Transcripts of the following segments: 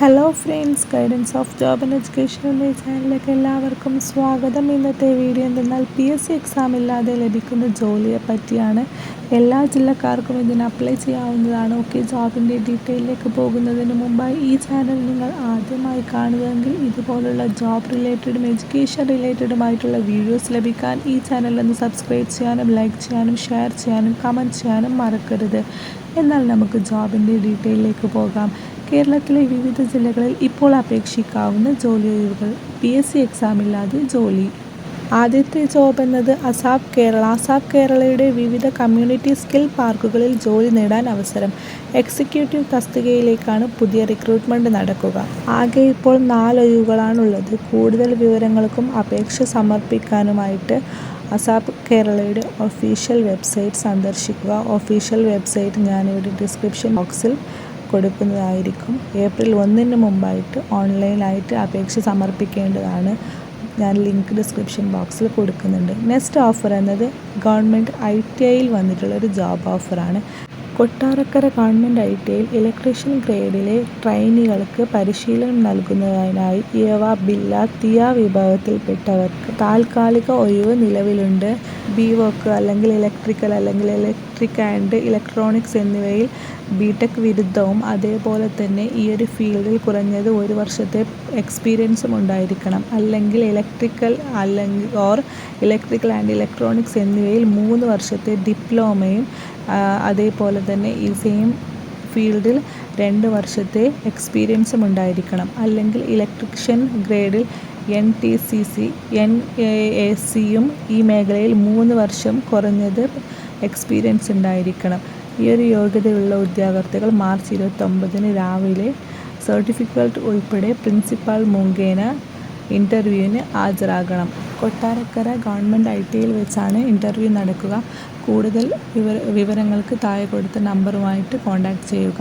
Hello friends guidance of job and education എന്ന ചാനലിലേക്ക് എല്ലാവർക്കും സ്വാഗതം. ഇന്നത്തെ വീഡിയോ എന്തെന്നാൽ പി എസ് സി എക്സാം ഇല്ലാതെ ലഭിക്കുന്ന ജോലിയെ പറ്റിയാണ്. എല്ലാ ജില്ലക്കാർക്കും ഇതിന് അപ്ലൈ ചെയ്യാവുന്നതാണ്. ഓക്കെ ജോബിന്റെ ഡീറ്റെയിലേക്ക് പോകുന്നതിന് മുമ്പായി ഈ ചാനൽ നിങ്ങൾ ആദ്യമായി കാണുകയെങ്കിൽ ഇതുപോലുള്ള ജോബ് റിലേറ്റഡും എഡ്യൂക്കേഷൻ റിലേറ്റഡുമായിട്ടുള്ള വീഡിയോസ് ലഭിക്കാൻ ഈ ചാനൽ ഒന്ന് സബ്സ്ക്രൈബ് ചെയ്യാനും ലൈക്ക് ചെയ്യാനും ഷെയർ ചെയ്യാനും കമന്റ് ചെയ്യാനും മറക്കരുത്. എന്നാൽ നമുക്ക് ജോബിന്റെ ഡീറ്റെയിലേക്ക് പോകാം. കേരളത്തിലെ വിവിധ ജില്ലകളിൽ ഇപ്പോൾ അപേക്ഷിക്കാവുന്ന ജോലി ഒഴിവുകൾ പി എസ് സി എക്സാമില്ലാതെ ജോലി. ആദ്യത്തെ ജോബ് എന്നത് അസാബ് കേരള. അസാബ് കേരളയുടെ വിവിധ കമ്മ്യൂണിറ്റി സ്കിൽ പാർക്കുകളിൽ ജോലി നേടാൻ അവസരം. എക്സിക്യൂട്ടീവ് തസ്തികയിലേക്കാണ് പുതിയ റിക്രൂട്ട്മെന്റ് നടക്കുക. ആകെ ഇപ്പോൾ നാലൊഴിവുകളാണുള്ളത്. കൂടുതൽ വിവരങ്ങൾക്കും അപേക്ഷ സമർപ്പിക്കാനുമായിട്ട് അസാബ് കേരളയുടെ ഒഫീഷ്യൽ വെബ്സൈറ്റ് സന്ദർശിക്കുക. ഒഫീഷ്യൽ വെബ്സൈറ്റ് ഞാനിവിടെ ഡിസ്ക്രിപ്ഷൻ ബോക്സിൽ കൊടുക്കുന്നതായിരിക്കും. ഏപ്രിൽ ഒന്നിന് മുമ്പായിട്ട് ഓൺലൈനായിട്ട് അപേക്ഷ സമർപ്പിക്കേണ്ടതാണ്. ഞാൻ ലിങ്ക് ഡിസ്ക്രിപ്ഷൻ ബോക്സിൽ കൊടുക്കുന്നുണ്ട്. നെക്സ്റ്റ് ഓഫർ എന്നത് ഗവൺമെന്റ് ഐ ടി ഐയിൽ വന്നിട്ടുള്ള ഒരു ജോബ് ഓഫറാണ്. കൊട്ടാരക്കര ഗവൺമെന്റ് ഐ ടി ഐയിൽ ഇലക്ട്രീഷ്യൻ ഗ്രേഡിലെ ട്രെയിനികൾക്ക് പരിശീലനം നൽകുന്നതിനായി യവ ബില്ല തിയ വിഭാഗത്തിൽപ്പെട്ടവർക്ക് താൽക്കാലിക ഒഴിവ് നിലവിലുണ്ട്. ബി വോക്ക് അല്ലെങ്കിൽ ഇലക്ട്രിക്കൽ അല്ലെങ്കിൽ ഇലക്ട്രിക് ആൻഡ് ഇലക്ട്രോണിക്സ് എന്നിവയിൽ ബി വിരുദ്ധവും ബിരുദവും അതേപോലെ തന്നെ ഈ ഒരു ഫീൽഡിൽ കുറഞ്ഞത് ഒരു വർഷത്തെ എക്സ്പീരിയൻസും ഉണ്ടായിരിക്കണം. അല്ലെങ്കിൽ ഇലക്ട്രിക്കൽ അല്ലെങ്കിൽ ഓർ ഇലക്ട്രിക്കൽ ആൻഡ് ഇലക്ട്രോണിക്സ് എന്നിവയിൽ മൂന്ന് വർഷത്തെ ഡിപ്ലോമയും അതേപോലെ തന്നെ ഈ സെയിം ഫീൽഡിൽ രണ്ട് വർഷത്തെ എക്സ്പീരിയൻസും ഉണ്ടായിരിക്കണം. അല്ലെങ്കിൽ electrician ഗ്രേഡിൽ N T C C N A സിയും ഈ മേഖലയിൽ മൂന്ന് വർഷം കുറഞ്ഞത് എക്സ്പീരിയൻസ് ഉണ്ടായിരിക്കണം. ഈ ഒരു യോഗ്യതയുള്ള ഉദ്യോഗാർത്ഥികൾ മാർച്ച് ഇരുപത്തൊമ്പതിന് രാവിലെ സർട്ടിഫിക്കറ്റ് ഉൾപ്പെടെ പ്രിൻസിപ്പാൾ മുഖേന ഇന്റർവ്യൂവിന് ഹാജരാകണം. കൊട്ടാരക്കര ഗവൺമെന്റ് ഐ ടിയിൽ വെച്ചാണ് ഇന്റർവ്യൂ നടക്കുക. കൂടുതൽ വിവര വിവരങ്ങൾക്ക് താഴെ കൊടുത്ത നമ്പറുമായിട്ട് കോൺടാക്റ്റ് ചെയ്യുക.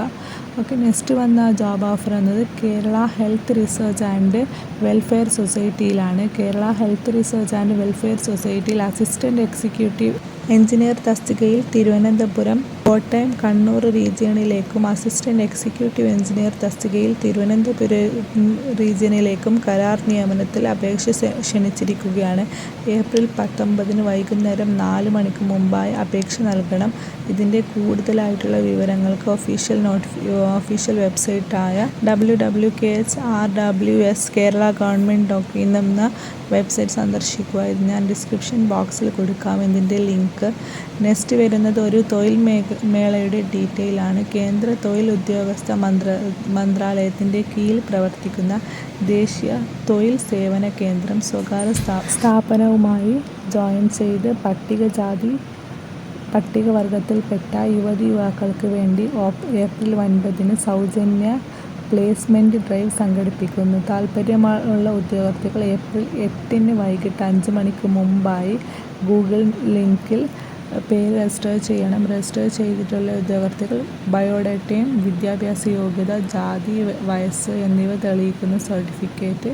ഓക്കെ നെക്സ്റ്റ് വന്ന ജോബ് ഓഫർ എന്നത് Kerala health research and welfare സൊസൈറ്റിയിലാണ്. Kerala health research and welfare സൊസൈറ്റിയിൽ അസിസ്റ്റന്റ് എക്സിക്യൂട്ടീവ് എഞ്ചിനീയർ തസ്തികയിൽ തിരുവനന്തപുരം കോട്ടയം കണ്ണൂർ റീജിയണിലേക്കും അസിസ്റ്റന്റ് എക്സിക്യൂട്ടീവ് എഞ്ചിനീയർ തസ്തികയിൽ തിരുവനന്തപുരം റീജിയണിലേക്കും കരാർ നിയമനത്തിൽ അപേക്ഷ ക്ഷണിച്ചിരിക്കുകയാണ്. ഏപ്രിൽ പത്തൊമ്പതിന് വൈകുന്നേരം നാല് മണിക്ക് മുമ്പായി അപേക്ഷ നൽകണം. ഇതിന്റെ കൂടുതലായിട്ടുള്ള വിവരങ്ങൾക്ക് ഒഫീഷ്യൽ നോട്ടിഫി official വെബ്സൈറ്റായ W W K H R W S Kerala government in എന്ന വെബ്സൈറ്റ് സന്ദർശിക്കുക. ഇത് ഞാൻ ഡിസ്ക്രിപ്ഷൻ ബോക്സിൽ കൊടുക്കാം. ഇതിന്റെ ലിങ്ക്. നെക്സ്റ്റ് വരുന്നത് ഒരു തൊഴിൽ മേഖ മേളയുടെ ഡീറ്റെയിൽ ആണ് കേന്ദ്ര തൊഴിൽ ഉദ്യോഗസ്ഥ മന്ത്ര മന്ത്രാലയത്തിന്റെ കീഴിൽ പ്രവർത്തിക്കുന്ന ദേശീയ തൊഴിൽ സേവന കേന്ദ്രം സ്വകാര്യ സ്ഥാപനവുമായി ജോയിൻ ചെയ്ത് പട്ടികജാതി പട്ടികവർഗത്തിൽപ്പെട്ട യുവതി യുവാക്കൾക്ക് വേണ്ടി ഏപ്രിൽ ഒൻപതിന് സൗജന്യ പ്ലേസ്മെന്റ് ഡ്രൈവ് സംഘടിപ്പിക്കുന്നു. താല്പര്യമുള്ള ഉദ്യോഗാർത്ഥികൾ ഏപ്രിൽ എട്ടിന് വൈകിട്ട് അഞ്ച് മണിക്ക് മുമ്പായി ഗൂഗിൾ ലിങ്കിൽ പേര് രജിസ്റ്റർ ചെയ്യണം. രജിസ്റ്റർ ചെയ്തിട്ടുള്ള ഉദ്യോഗാർത്ഥികൾ ബയോഡേറ്റയും വിദ്യാഭ്യാസ യോഗ്യത ജാതി വയസ്സ് എന്നിവ തെളിയിക്കുന്ന സർട്ടിഫിക്കറ്റ്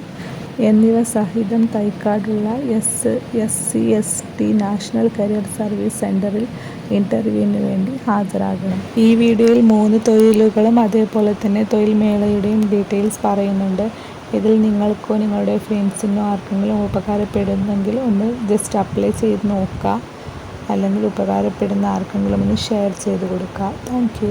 എന്നിവ സഹിതം തൈക്കാടുള്ള S S C S T national career service സെന്ററിൽ ഇന്റർവ്യൂവിന് വേണ്ടി ഹാജരാകണം. ഈ വീഡിയോയിൽ മൂന്ന് തൊഴിലുകളും അതേപോലെ തന്നെ തൊഴിൽ മേളയുടെയും ഡീറ്റെയിൽസ് പറയുന്നുണ്ട്. ഇതിൽ നിങ്ങൾക്കോ നിങ്ങളുടെ ഫ്രണ്ട്സിനോ ആർക്കെങ്കിലും ഉപകാരപ്പെടുന്നെങ്കിൽ ഒന്ന് ജസ്റ്റ് അപ്ലൈ ചെയ്ത് നോക്കുക അല്ലെങ്കിൽ ഉപകാരപ്പെടുന്ന ആർക്കെങ്കിലും ഒന്ന് ഷെയർ ചെയ്ത് കൊടുക്കുക താങ്ക്